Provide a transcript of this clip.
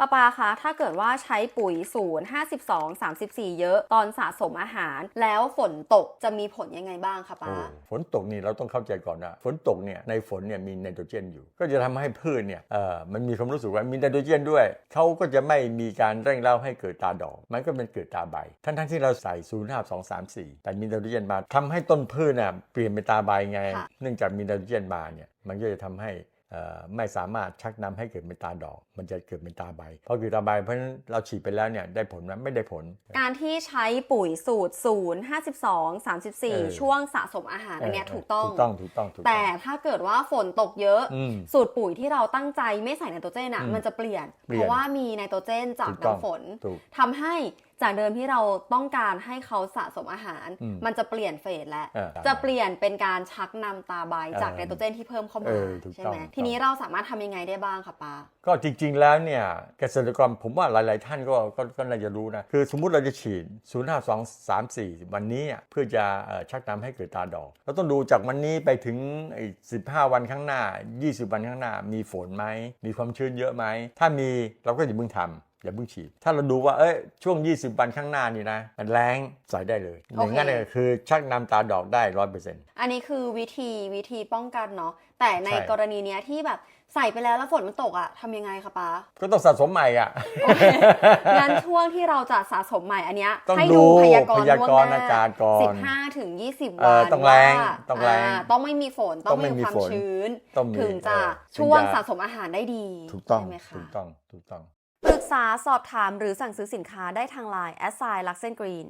ปาปาคะ ถ้าเกิดว่าใช้ปุ๋ยศูนย์52 34 เยอะตอนสะสมอาหาร แล้วฝนตกจะมีผลยังไงบ้างคะโอ้ป้า ฝนตกนี่เราต้องเข้าใจก่อนนะ ฝนตกเนี่ยในฝนเนี่ยมีไนโตรเจนอยู่ ก็จะทำให้พืชเนี่ยเอ่อมันมีความรู้สึกว่ามีไนโตรเจนด้วย เขาก็จะไม่มีการเร่งเร้าให้เกิดตาดอก มันก็เป็นเกิดตาใบ ทั้งทั้งๆที่เราใส่0 5 2 3 4 แต่มีไนโตรเจนมาทำให้ต้นพืชน่ะเปลี่ยนเป็นตาใบไงค่ะเนื่องจากมีไนโตรเจนมาเนี่ยมันก็จะทำให้เอ่อ ไม่สามารถชักนำให้เกิดเป็นตาดอก มันจะเกิดเป็นตาใบพอเกิดตาใบเพราะฉะนั้นเราฉีดไปแล้วเนี่ยได้ผลไหมไม่ได้ผล การที่ใช้ปุ๋ยสูตร 0 52เออ34 ช่วงสะสมอาหารอันเนี้ยถูกต้องถูกต้องถูกต้องถูกต้อง แต่ถ้าเกิดว่าฝนตกเยอะอืมสูตรปุ๋ยที่เราตั้งใจไม่ใส่ไนโตรเจนอะอืมมันจะเปลี่ยนเปลี่เพยนราะว่ามีไนโตรเจนจากถูกต้องน้ำฝนถูกทำให้ จากเดิมที่เราต้องการให้เขาสะสมอาหารอืมมันจะเปลี่ยนเฟสแล้วเออจะเปลี่ยนเป็นการชักนำตาใบจากเออไนโตรเจนที่เพิ่มเข้าเอมาอถูกใช่ต้องไหมถูกต้องทีนี้เราสามารถทำยังไงได้บ้างคะป้าก็จริง ๆ แล้วเนี่ยเกษตรกรผมว่าหลาย ๆ ท่านก็ก็ก็น่าจะรู้นะ คือสมมุติเราจะฉีด 0 5 2 3 4 วันนี้อะเพื่อจะเอ่อชักนำให้เกิดตาดอก เราต้องดูจากวันนี้ไปถึงไอ้15 วันข้างหน้า 20 วันข้างหน้า มีฝนไหมมีความชื้นเยอะไหมถ้ามีเราก็อย่าเพิ่งทำ อย่าเพิ่งฉีด ถ้าเราดูว่าเอ้ยช่วง 20 วันข้างหน้านี่นะ มันแรงใส่ได้เลยอโอเคย่างนั้นเนี่ยคือชักนำตาดอกได้ร้อยเปอร์เซ็นต์อันนี้คือวิธีวิธีป้องกันเนาะแต่ในใช่กรณีเนี้ยที่แบบใส่ไปแล้วแล้วฝนมันตกอะทำยังไงคะป้าก็ต้องสะสมใหม่อะโอเคงั้นช่วงที่เราจะสะสมใหม่อันเนี้ยต้องให้ดูดูพยากรณ์พยากรณ์ล่วงหน้อากาศก่อนสิบห้าถึงยี่สิบเอวัอนต้องแรงว่าต้องแรงาต้องไม่มีฝนต้องต้องไม่ไม่มีมีความฝนชื้นต้องมีถึงจะเออถึงช่วงจะสะสมอาหารได้ดีถูกต้องใช่ไหมคะถูกต้องถูกต้องปรึก ษาสอบถามหรือสั่งซื้อสินค้าได้ทางไลน์แอสไซน์ลักเซนกรีน